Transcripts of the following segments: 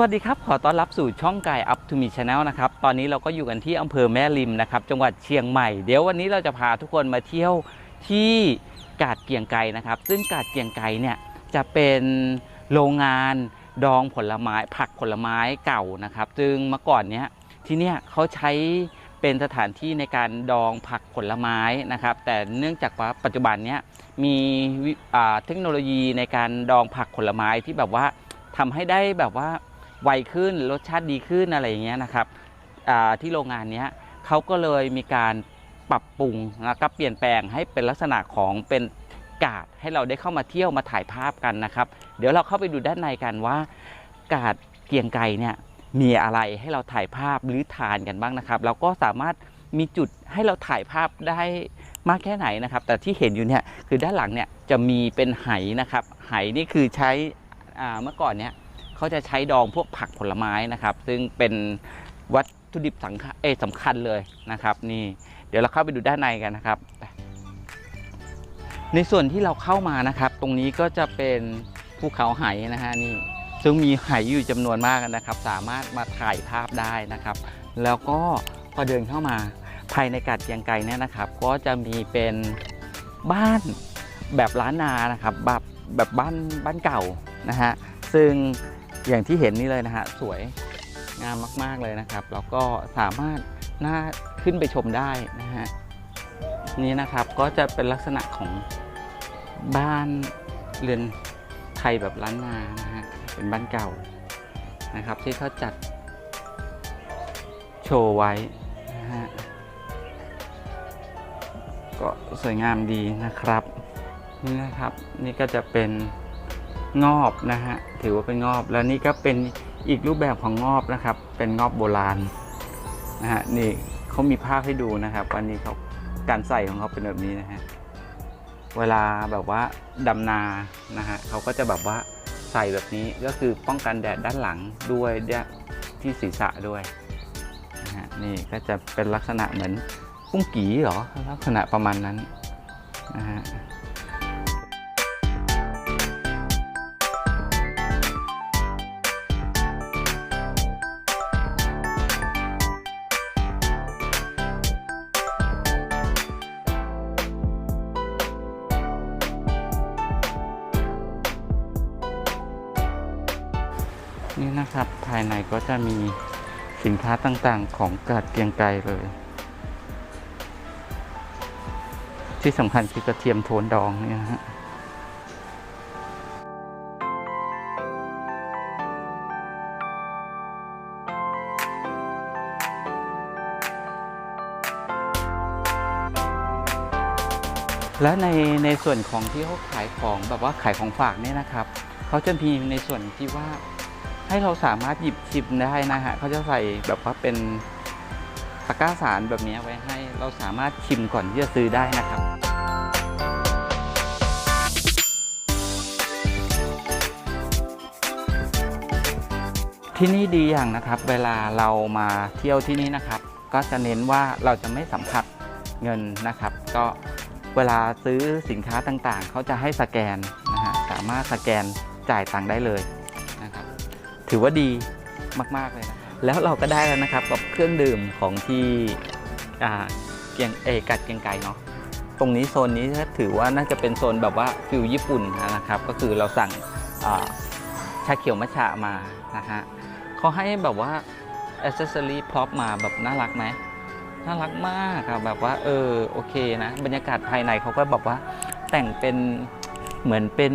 วัสดีครับ ขอต้อนรับสู่ช่องไกาย Up to Me Channel นะครับ ตอนนี้เราก็อยู่กันที่อำเภอแม่ริมนะครับ จังหวัดเชียงใหม่ เดี๋ยววันนี้เราจะพาทุกคนมาเที่ยวที่กาดเกียงไกรนะครับ ซึ่งกาดเกียงไกรเนี่ยจะเป็นโรงงานดองผลไม้ผักผลไม้เก่านะครับ ซึ่งเมื่อก่อนเนี้ยที่เนี่ยเขาใช้เป็นสถานที่ในการดองผักผลไม้นะครับ แต่เนื่องจากว่าปัจจุบันเนี้ยมีเทคโนโลยีในการดองผักผลไม้ที่แบบว่าทำให้ได้แบบว่า ไวขึ้นรสชาติดีขึ้นอะไรอย่างเงี้ยนะครับที่โรงงานนี้เขาก็เลยมีการปรับปรุงแล้วก็เปลี่ยนแปลงให้เป็นลักษณะของเป็นกาดให้เราได้เข้ามาเที่ยวมาถ่ายภาพกันนะครับ เดี๋ยวเราเข้าไปดูด้านในกันว่ากาดเกียงไกรเนี่ยมีอะไรให้เราถ่ายภาพหรือทานกันบ้างนะครับแล้วก็สามารถมีจุดให้เราถ่ายภาพได้มากแค่ไหนนะครับ แต่ที่เห็นอยู่เนี่ยคือด้านหลังเนี่ยจะมีเป็นไหนะครับไหนี่คือใช้เมื่อก่อนเนี่ย เขาจะใช้ดองพวกผักผลไม้นะครับ ซึ่งเป็นวัตถุดิบสำคัญเอสำคัญเลยนะครับ นี่เดี๋ยวเราเข้าไปดูด้านในกันนะครับ ในส่วนที่เราเข้ามานะครับ ตรงนี้ก็จะเป็นภูเขาไหนะฮะนี่ซึ่งมีไหอยู่จำนวนมากนะครับ สามารถมาถ่ายภาพได้นะครับ แล้วก็พอเดินเข้ามาภายในกาดเกียงไกเนี่ยนะครับ ก็จะมีเป็นบ้านแบบล้านนานะครับแบบแบบบ้านบ้านเก่านะฮะซึ่ง อย่างที่เห็นนี่เลยนะฮะสวยงามมาก ๆ เลยนะครับ แล้วก็สามารถน่าขึ้นไปชมได้นะฮะนี่นะครับก็จะเป็นลักษณะของบ้านเรือนไทยแบบล้านนานะฮะเป็นบ้านเก่านะครับ ที่เขาจัดโชว์ไว้นะฮะก็สวยงามดีนะครับนี่นะครับ นี่ก็จะเป็น งอบนะฮะถือว่าเป็นงอบแล้วนี่ก็เป็นอีกรูปแบบของงอบนะครับ เป็นงอบโบราณนะฮะนี่เขามีภาพให้ดูนะครับวันนี้เขาการใส่ของเขาเป็นแบบนี้นะฮะเวลาแบบว่าดำนานะฮะเขาก็จะแบบว่าใส่แบบนี้ก็คือป้องกันแดดด้านหลังด้วยที่ศีรษะด้วยนะฮะนี่ก็จะเป็นลักษณะเหมือนกุ้งกีเหรอลักษณะประมาณนั้นนะฮะ นี่นะครับภายในก็จะมีสินค้าต่างๆของกาดเกียงไกรเลย ที่สำคัญคือกระเทียมโทนดองเนี่ยนะฮะและในในส่วนของที่เขาขายของแบบว่าขายของฝากเนี่ยนะครับ เขาจะมีในส่วนที่ว่า ให้เราสามารถหยิบชิมได้นะฮะเขาจะใส่แบบว่าเป็นตะกร้าสารแบบนี้ไว้ให้เราสามารถชิมก่อนที่จะซื้อได้นะครับ ที่นี่ดีอย่างนะครับ เวลาเรามาเที่ยวที่นี่นะครับ ก็จะเน้นว่าเราจะไม่สัมผัสเงินนะครับ ก็เวลาซื้อสินค้าต่างๆ เขาจะให้สแกนนะฮะสามารถสแกนจ่ายตังค์ได้เลย ถือว่าดีมาก ๆ เลยนะแล้วเราก็ได้แล้วนะครับกับเครื่องดื่มของที่เกียงเอกัดเกียงไกรเนาะตรงนี้โซนนี้ถือว่าน่าจะเป็นโซนแบบว่าฟิลญี่ปุ่นนะครับ ก็คือเราสั่งชาเขียวมัชฉะมานะฮะเขาให้แบบว่าอ c เซอรี่พร็อพมาแบบน่ารักไหมน่ารักมากครับแบบว่าเออโอเคนะ บรรยากาศภายในเขาก็แบบว่าแต่งเป็นเหมือนเป็น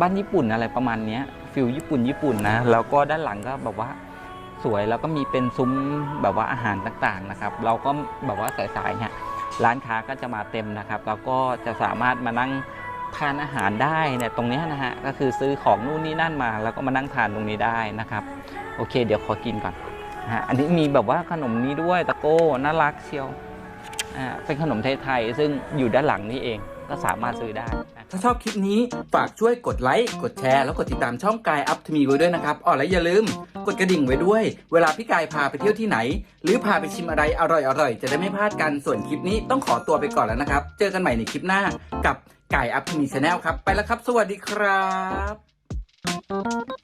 บ้านญี่ปุ่นอะไรประมาณนี้ ฟิลญี่ปุ่นญี่ปุ่นนะแล้วก็ด้านหลังก็แบบว่าสวยแล้วก็มีเป็นซุ้มแบบว่าอาหารต่างๆนะครับ เราก็แบบว่าสายๆเนี่ยร้านค้าก็จะมาเต็มนะครับแล้วก็จะสามารถมานั่งทานอาหารได้เนี่ยตรงนี้นะฮะก็คือซื้อของนู่นนี่นั่นมา แล้วก็มานั่งทานตรงนี้ได้นะครับ โอเค เดี๋ยวขอกินก่อนฮะอันนี้มีแบบว่าขนมนี้ด้วยตะโก้น่ารักเชียวอ่าเป็นขนมไทยๆซึ่งอยู่ด้านหลังนี่เอง ก็สามารถซื้อได้นะถ้าชอบคลิปนี้ฝากช่วยกดไลค์ กดแชร์ แล้วกดติดตามช่องกายอัพทมีไว้ด้วยนะครับอ๋อและอย่าลืม กดกระดิ่งไว้ด้วย เวลาพี่กายพาไปเที่ยวที่ไหน หรือพาไปชิมอะไรอร่อยๆ จะได้ไม่พลาดกันส่วนคลิปนี้ต้องขอตัวไปก่อนแล้วนะครับ เจอกันใหม่ในคลิปหน้ากับกายอัพทมีชาแนลครับ ไปแล้วครับ สวัสดีครับ